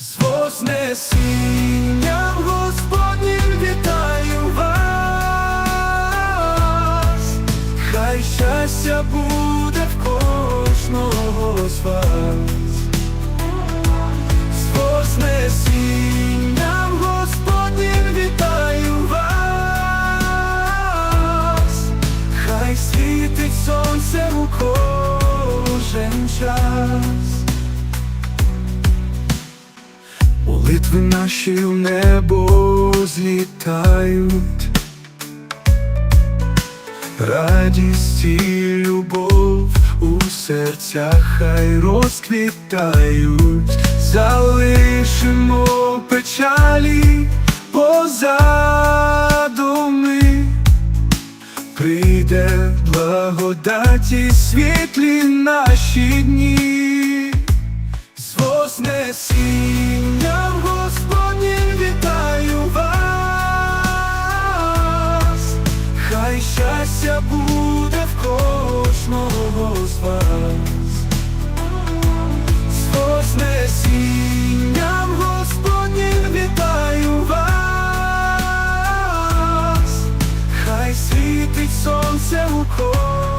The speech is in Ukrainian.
З Вознесінням Господнім вітаю вас, хай щастя буде в кожного з вас. З Вознесінням Господнім вітаю вас, хай світить сонце у кожен час. Молитви наші в небо злітають, радість і любов у серцях хай розквітають, залишимо печалі позаду ми. Прийде благодаті світлі наші дні. З Вознесінням кожного спас, вас, з вознесінням Господнім вітаю вас, хай світить сонце у кожному